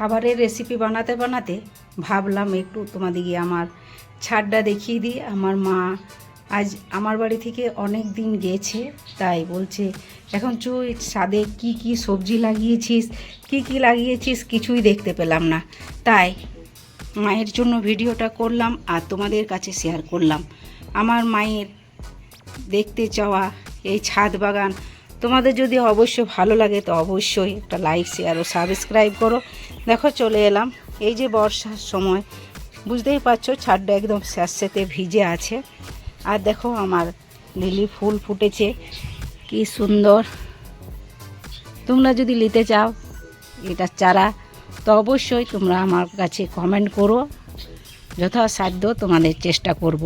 খাবারের রেসিপি বানাতে বানাতে ভাবলাম একটু তোমাদেরকে আমার ছাদটা দেখিয়ে দিই। আমার মা আজ আমার বাড়ি থেকে অনেক দিন গেছে, তাই বলছে, এখন চুই ছাদে কি কি সবজি লাগিয়েছিস, কি কি লাগিয়েছিস কিছুই দেখতে পেলাম না। তাই মায়ের জন্য ভিডিওটা করলাম আর তোমাদের কাছে শেয়ার করলাম। আমার মায়ের দেখতে চাওয়া এই ছাদ বাগান তোমাদের যদি অবশ্য ভালো লাগে, তো অবশ্যই একটা লাইক শেয়ার ও সাবস্ক্রাইব করো। দেখো, চলে এলাম। এই যে বর্ষার সময়, বুঝতেই পারছ, ছাদটা একদম স্যাঁতস্যাঁতে ভিজে আছে। আর দেখো, আমার লিলি ফুল ফুটেছে। কি সুন্দর। তোমরা যদি নিতে চাও, এটা চারা, তো অবশ্যই তোমরা আমার কাছে কমেন্ট করো। যথাসাধ্য তোমাদের চেষ্টা করব।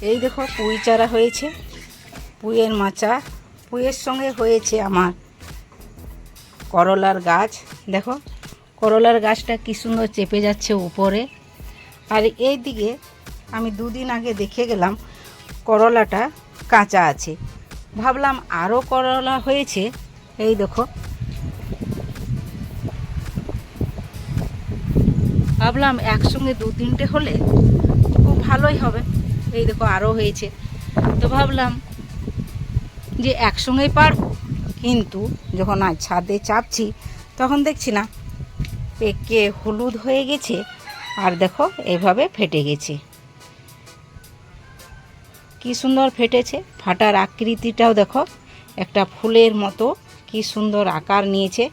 এই দেখো, পুঁই চারা হয়েছে, পুঁইয়ের মাচা, পুঁইয়ের সঙ্গে হয়েছে আমার করলার গাছ। দেখো, করলার গাছটা কি সুন্দর চেপে যাচ্ছে উপরে। আর এই দিকে আমি দুদিন আগে দেখে গেলাম, করলাটা কাঁচা আছে। ভাবলাম আরও করলা হয়েছে, এই দেখো। ভাবলাম একসঙ্গে দু তিনটে হলে খুব ভালোই হবে। এই দেখো আরও হয়েছে। তো ভাবলাম যে একসঙ্গেই পারব। কিন্তু যখন আজ ছাদে চাপছি, তখন দেখছি না, পেকে হলুদ হয়ে গেছে আর দেখো এভাবে ফেটে গেছে। কি সুন্দর ফেটেছে। ফাটার আকৃতিটাও দেখো, একটা ফুলের মতো কি সুন্দর আকার নিয়েছে।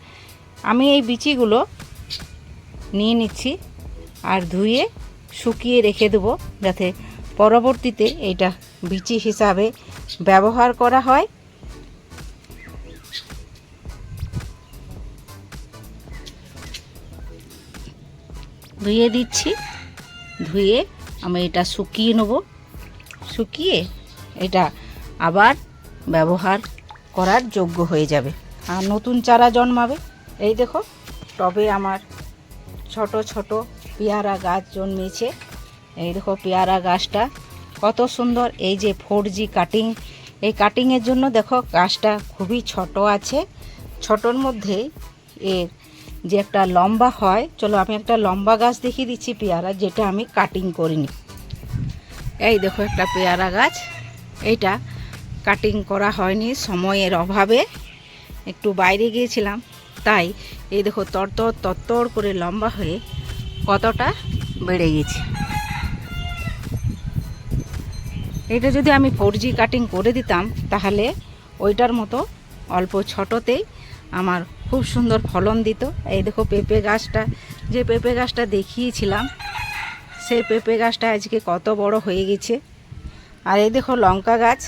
আমি এই বিচিগুলো নিয়ে নিচ্ছি আর ধুয়ে শুকিয়ে রেখে দেবো যাতে পরবর্তীতে এটা বিচি হিসাবে ব্যবহার করা হয়। ধুয়ে দিচ্ছি। ধুয়ে আমি এটা শুকিয়ে নেব। শুকিয়ে এটা আবার ব্যবহার করার যোগ্য হয়ে যাবে। আর নতুন চারা জন্মাবে। এই দেখো, টবে আমার ছোট ছোট পেয়ারা গাছ জন্মেছে। এই দেখো পেয়ারা গাছটা, কত সুন্দর। এই যে ফোর জি কাটিং এই কাটিংয়ের জন্য দেখো গাছটা খুবই ছোট আছে। ছোটোর মধ্যে এর যে একটা লম্বা হয়, চলো আমি একটা লম্বা গাছ দেখিয়ে দিচ্ছি পেয়ারা, যেটা আমি কাটিং করিনি। এই দেখো একটা পেয়ারা গাছ, এইটা কাটিং করা হয়নি সময়ের অভাবে, একটু বাইরে গিয়েছিলাম, তাই এই দেখো তরতর তরতর করে লম্বা হয়ে কতটা বেড়ে গেছে। এটা যদি আমি ফোর জি কাটিং করে দিতাম, তাহলে ওইটার মতো অল্প ছোটোতেই আমার খুব সুন্দর ফলন দিত। এই দেখো পেঁপে গাছটা, যে পেঁপে গাছটা দেখিয়েছিলাম, সেই পেঁপে গাছটা আজকে কত বড় হয়ে গেছে। আর এই দেখো লঙ্কা গাছ।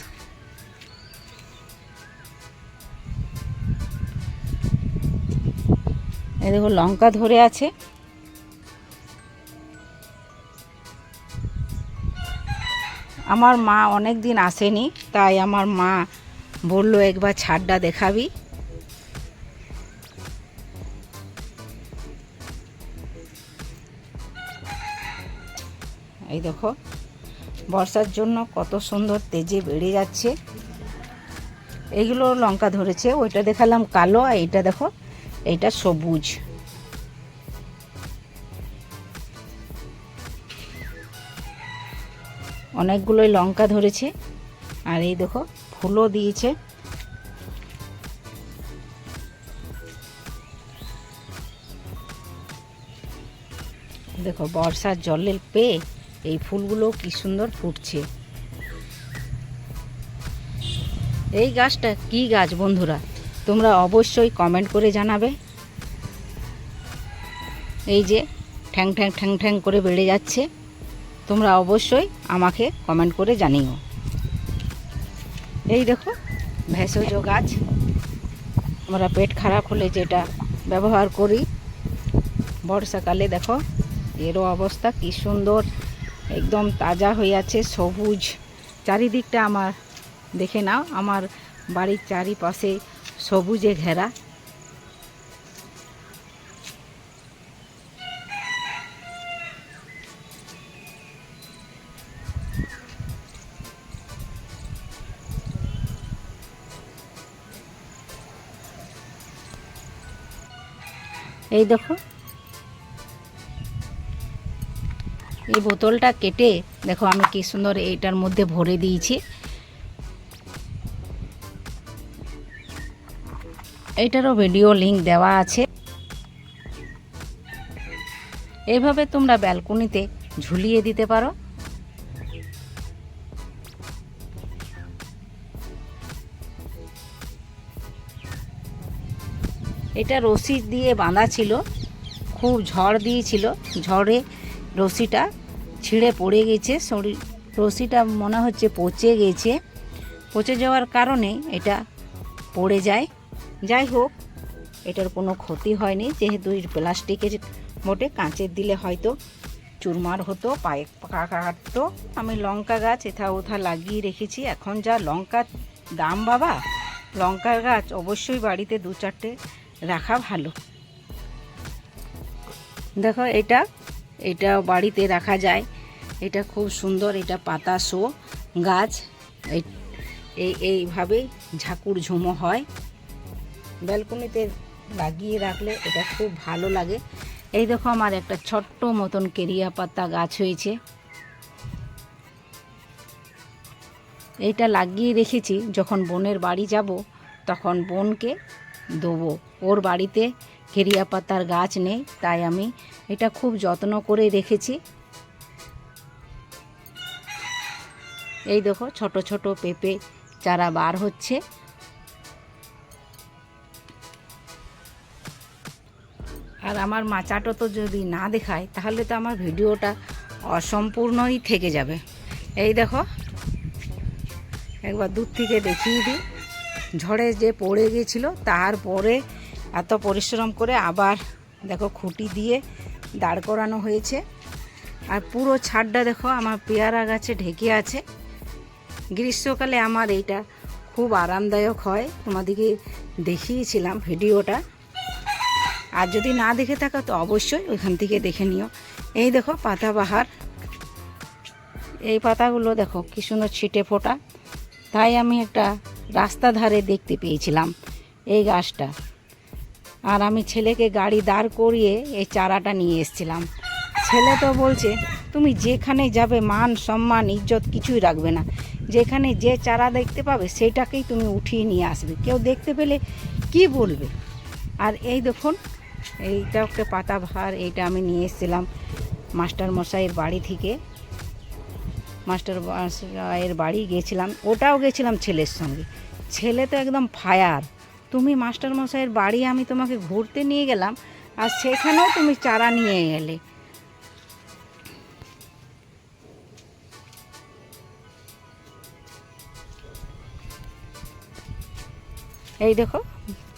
এই দেখো লঙ্কা ধরে আছে। আমার মা অনেক দিন আসেনি, তাই আমার মা বলল, একবার ছাদটা দেখাবি। এই দেখো, বর্ষার জন্য কত সুন্দর তেজে বেড়ে যাচ্ছে। এইগুলো লঙ্কা ধরেছে, ওইটা দেখালাম কালো, আর এইটা দেখো, এইটা সবুজ। অনেকগুলোই লঙ্কা ধরেছে। আর এই দেখো, ফুলও দিয়েছে। দেখো, বর্ষার জলের পেয়ে এই ফুলগুলো কি সুন্দর ফুটছে। এই গাছটা কি গাছ বন্ধুরা? তোমরা অবশ্যই কমেন্ট করে জানাবে। এই যে, ঠ্যাং ঠ্যাং ঠ্যাং ঠ্যাং করে বেড়ে যাচ্ছে। তোমরা অবশ্যই আমাকে কমেন্ট করে জানিও। এই দেখো, ভেষজ গাছ। আমরা পেট খারাপ হলে যেটা ব্যবহার করি, বর্ষাকালে দেখো, এরও অবস্থা কি সুন্দর। একদম তাজা হয়ে আছে, সবুজ। চারিদিকটা আমার, দেখে নাও, আমার বাড়ির চারিপাশে সবুজে ঘেরা। এই দেখো। এই বোতলটা কেটে, দেখো আমি কি সুন্দর এইটার মধ্যে ভরে দিয়েছি। এইটারও ভিডিও লিঙ্ক দেওয়া আছে। এইভাবে তোমরা ব্যালকনিতে ঝুলিয়ে দিতে পারো। এটা রশি দিয়ে বাঁধা ছিল। খুব ঝড় দিয়েছিল। ঝড়ে রশিটা ছিঁড়ে পড়ে গেছে। শরীর, রশিটা মনে হচ্ছে পচে গেছে। পচে যাওয়ার কারণে এটা পড়ে যায়। যাই হোক, এটার কোনো ক্ষতি হয়নি। যেহেতু প্লাস্টিকের মোটে কাঁচের দিলে হয়তো চুরমার হতো, পায়ে কাটতো। আমি লঙ্কা গাছ এথা ওথা লাগিয়ে রেখেছি। এখন যা লঙ্কার দাম বাবা, লঙ্কার গাছ অবশ্যই বাড়িতে দু চারটে রাখা ভালো। দেখো এটা এটা বাড়িতে রাখা যায়। এটা খুব সুন্দর, এটা পাতা শো গাছ। এই- এই এইভাবেই ঝাকুর ঝুমো হয়। ব্যালকনিতে লাগিয়ে রাখলে এটা খুব ভালো লাগে। এই দেখো আমার একটা ছোট্ট মতন কেরিয়া পাতা গাছ হয়েছে। এইটা লাগিয়ে রেখেছি, যখন বোনের বাড়ি যাব, তখন বোনকে দেবো। ওর বাড়িতে কেরিয়া পাতার গাছ নেই, তাই আমি এটা খুব যত্ন করে রেখেছি। এই দেখো, ছোট ছোট পেঁপে চারা বার হচ্ছে। আর আমার মাচাটো তো যদি না দেখায়, তাহলে তো আমার ভিডিওটা অসম্পূর্ণই থেকে যাবে। এই দেখো, একবার দূর থেকে দেখিয়ে দিই। ঝড়ে যে পড়ে গেছিল তারপরে এত পরিশ্রম করে আবার দেখো খুঁটি দিয়ে দাঁড় করানো হয়েছে। আর পুরো ছাদটা দেখো, আমার পেয়ারা গাছে ঢেকে আছে। গ্রীষ্মকালে আমার এইটা খুব আরামদায়ক হয়। তোমাদেরকে দেখিয়েছিলাম ভিডিওটা। আর যদি না দেখে থাকো, তো অবশ্যই ওইখান থেকে দেখে নিও। এই দেখো পাতাবাহার। এই পাতাগুলো দেখো, কি সুন্দর ছিটে ফোটা। তাই আমি একটা রাস্তা ধারে দেখতে পেয়েছিলাম এই গাছটা। আর আমি ছেলেকে গাড়ি দাঁড় করিয়ে এই চারাটা নিয়ে এসেছিলাম। ছেলে তো বলছে, তুমি যেখানে যাবে, মান, সম্মান, ইজ্জত কিছুই রাখবে না। যেখানে যে চারা দেখতে পাবে, সেটাকেই তুমি উঠিয়ে নিয়ে আসবে। কেউ দেখতে পেলে কি বলবে? আর এই দেখুন, এইটা একটা পাতা ভার, এইটা আমি নিয়ে এসেছিলাম মাস্টার মশাইয়ের বাড়ি থেকে। মাস্টার মশাইয়ের বাড়ি গেছিলাম, ওটাও গেছিলাম ছেলের সঙ্গে। ছেলে তো একদম ফায়ার। তুমি মাস্টার মশাইয়ের বাড়ি, আমি তোমাকে ঘুরতে নিয়ে গেলাম, আর সেখানেও তুমি চারা নিয়ে এলে। এই দেখো,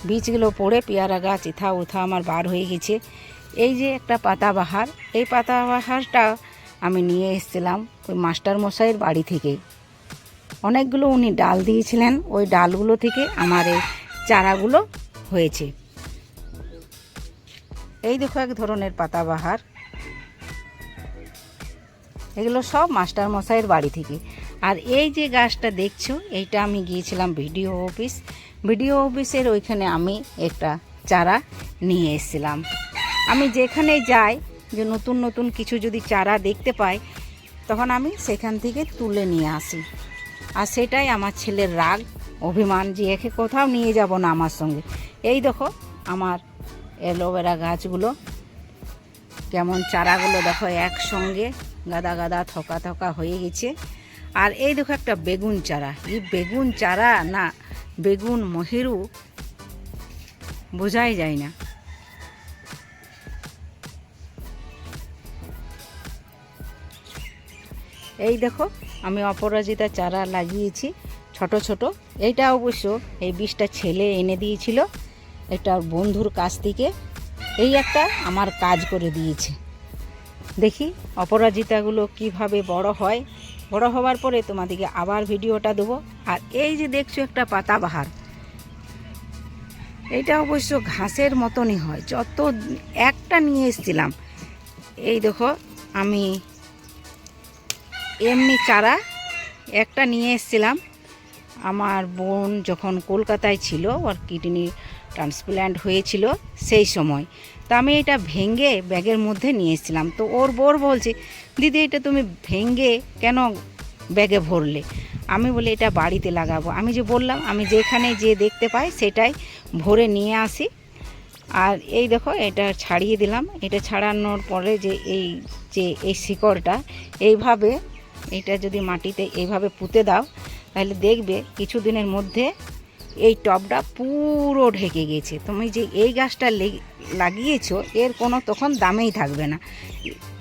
বীজগুলো পড়ে, পেয়ারা গাছ, ইথা উথা আমার বার হয়ে গেছে। এই যে একটা পাতাবাহার, এই পাতাবাহারটা আমি নিয়ে এসেছিলাম ওই মাস্টার মশাইয়ের বাড়ি থেকে অনেকগুলো উনি ডাল দিয়েছিলেন, ওই ডালগুলো থেকে আমার এই চারাগুলো হয়েছে। এই দেখো এক ধরনের পাতাবাহার। এগুলো সব মাস্টার মশাইয়ের বাড়ি থেকে। আর এই যে গাছটা দেখছ, এইটা আমি গিয়েছিলাম ভিডিও অফিস। ভিডিও অফিসের ওইখানে আমি একটা চারা নিয়ে এসেছিলাম। আমি যেখানে যাই যে নতুন নতুন কিছু যদি চারা দেখতে পাই, তখন আমি সেখান থেকে তুলে নিয়ে আসি। আর সেটাই আমার ছেলের রাগ, অভিমান যে একে কোথাও নিয়ে যাব না আমার সঙ্গে। এই দেখো আমার অ্যালোভেরা গাছগুলো, কেমন চারাগুলো দেখো একসঙ্গে গাদা গাদা থকা থকা হয়ে গেছে। আর এই দেখো একটা বেগুন চারা। এই বেগুন চারা না, বেগুন মহেরু বোঝাই যায় না। এই দেখো, আমি অপরাজিতা চারা লাগিয়েছি, ছোট ছোট। এইটা অবশ্য এই বীজটা ছেলে এনে দিয়েছিল, এটা বন্ধুর কাছ থেকে। এই একটা আমার কাজ করে দিয়েছে। দেখি অপরাজিতাগুলো কীভাবে বড় হয়। বড় হওয়ার পরে তোমাদেরকে আবার ভিডিওটা দেবো। আর এই যে দেখছ একটা পাতাবাহার এটা অবশ্য ঘাসের মতনই হয়। যত একটা নিয়ে এসেছিলাম, এই দেখো, আমি এমনি চারা একটা নিয়ে এসেছিলাম। আমার বোন যখন কলকাতায় ছিল, ওর কিডনি ট্রান্সপ্ল্যান্ট হয়েছিল সেই সময়। তো আমি এটা ভেঙে ব্যাগের মধ্যে নিয়ে এসেছিলাম। তো ওর বোর বলছে, দিদি, এটা তুমি ভেঙে কেন ব্যাগে ভরলে? আমি বলি, এটা বাড়িতে লাগাবো। আমি যে বললাম, আমি যেখানে যে দেখতে পাই সেটাই ভরে নিয়ে আসি। আর এই দেখো, এটা ছাড়িয়ে দিলাম। এটা ছাড়ানোর পরে যে এই যে এই শিকড়টা, এইভাবে এটা যদি মাটিতে এইভাবে পুঁতে দাও, তাহলে দেখবে কিছুদিনের মধ্যে এই টবটা পুরো ঢেকে গেছে তুমি যে এই গাছটা লেগ- লাগিয়েছো, এর কোনো তখন দামেই থাকবে না।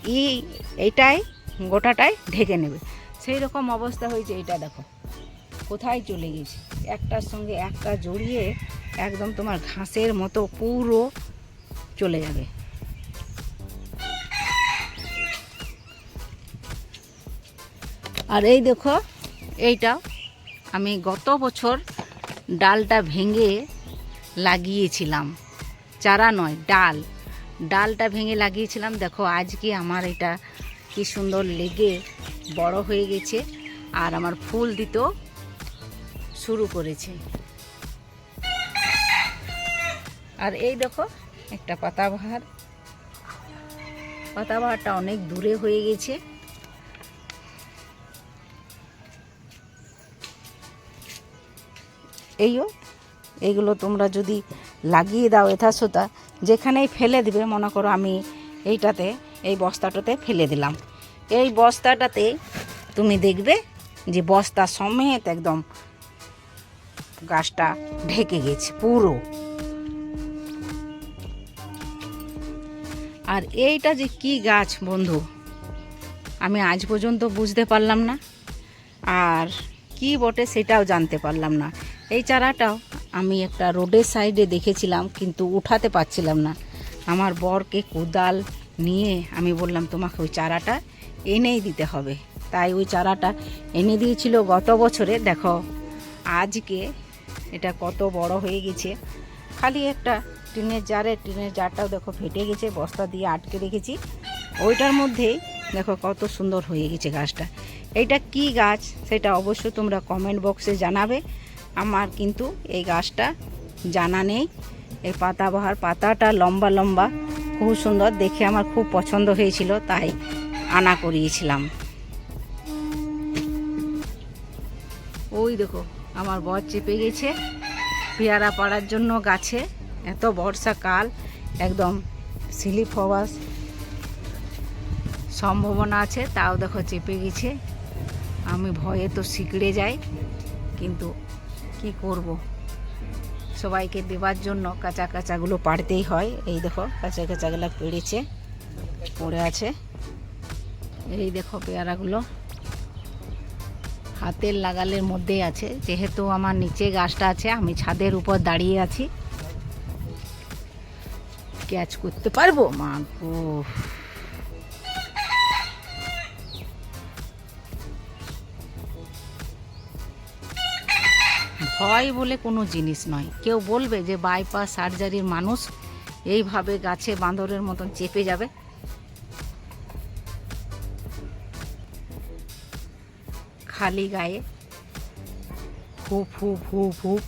এই এইটাই, গোটাটাই ঢেকে নেবে। সেই রকম অবস্থা হয়েছে এটা দেখো। কোথায় চলে গেছে একটার সঙ্গে একটা জড়িয়ে একদম তোমার ঘাসের মতো পুরো চলে যাবে। আর এই দেখো, এইটা আমি গত বছর ডালটা ভেঙে লাগিয়েছিলাম। চারা নয়, ডাল। ডালটা ভেঙে লাগিয়েছিলাম। দেখো, আজকে আমার এটা কি সুন্দর লেগে বড় হয়ে গেছে আর আমার ফুল দিতেও শুরু করেছে। আর এই দেখো, একটা পাতাবাহার। পাতাবাহারটা অনেক দূরে হয়ে গেছে। এইও, এইগুলো তোমরা যদি লাগিয়ে দাও এথাসোতা, যেখানেই ফেলে দিবে, মনে করো আমি এইটাতে, এই বস্তাটাতে ফেলে দিলাম। এই বস্তাটাতে তুমি দেখবে যে বস্তা সমেত একদম গাছটা ঢেকে গেছে, পুরো। আর এইটা যে কি গাছ বন্ধু? আমি আজ পর্যন্ত বুঝতে পারলাম না। আর কি বটে সেটাও জানতে পারলাম না। এই চারাটাও আমি একটা রোডের সাইডে দেখেছিলাম, কিন্তু উঠাতে পারছিলাম না। আমার বরকে কোদাল নিয়ে আমি বললাম, তোমাকে ওই চারাটা এনেই দিতে হবে। তাই ওই চারাটা এনে দিয়েছিল গত বছরে। দেখো, আজকে এটা কত বড় হয়ে গেছে। খালি একটা টিনের জারে, টিনের জারটাও দেখো ফেটে গেছে, বস্তা দিয়ে আটকে রেখেছি। ওইটার মধ্যেই দেখো কত সুন্দর হয়ে গেছে গাছটা। এইটা কি গাছ? সেটা অবশ্যই তোমরা কমেন্ট বক্সে জানাবে। আমার কিন্তু এই গাছটা জানা নেই। এই পাতাবাহার পাতাটা লম্বা লম্বা, খুব সুন্দর। দেখে আমার খুব পছন্দ হয়েছিল, তাই আনা করিয়েছিলাম। ওই দেখো, আমার বর চেপে গেছে পেয়ারা পাড়ার জন্য গাছে। এত বর্ষাকাল, একদম স্লিপ হওয়ার সম্ভাবনা আছে, তাও দেখো চেপে গেছে। আমি ভয়ে তো শিকড়ে যাই, কিন্তু কি করব? সবাইকে দেওয়ার জন্য কাঁচা কাঁচাগুলো পাড়তেই হয়। এই দেখো কাঁচা কাঁচাগুলো পেড়েছে, পড়ে আছে। এই দেখো পেয়ারাগুলো হাতের লাগালের মধ্যেই আছে। যেহেতু আমার নিচে গাছটা আছে, আমি ছাদের উপর দাঁড়িয়ে আছি। ক্যাচ করতে পারব? মা ভয় বলে কোনো জিনিস নয়। কেউ বলবে যে বাইপাস সার্জারির মানুষ এইভাবে গাছে বাঁদরের মতন চেপে যাবে। খালি গায়ে। হুপ হুপ হুপ হুপ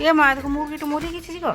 এ মা দেখো মুরগিটা মরে গেছিস গো?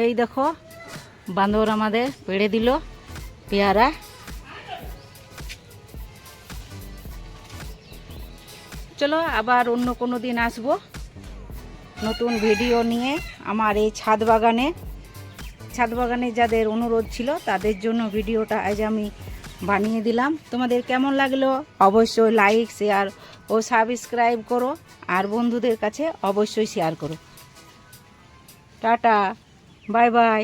এই দেখো, বান্দর আমাদের পেড়ে দিল, পেয়ারা। চলো আবার অন্য কোনো দিন আসব। নতুন ভিডিও নিয়ে আমার এই ছাদ বাগানে। ছাদ বাগানে যাদের অনুরোধ ছিল, তাদের জন্য ভিডিওটা আজ আমি বানিয়ে দিলাম। তোমাদের কেমন লাগল? অবশ্যই লাইক, শেয়ার ও সাবস্ক্রাইব করো। আর বন্ধুদের কাছে অবশ্যই শেয়ার করো। টাটা। Bye bye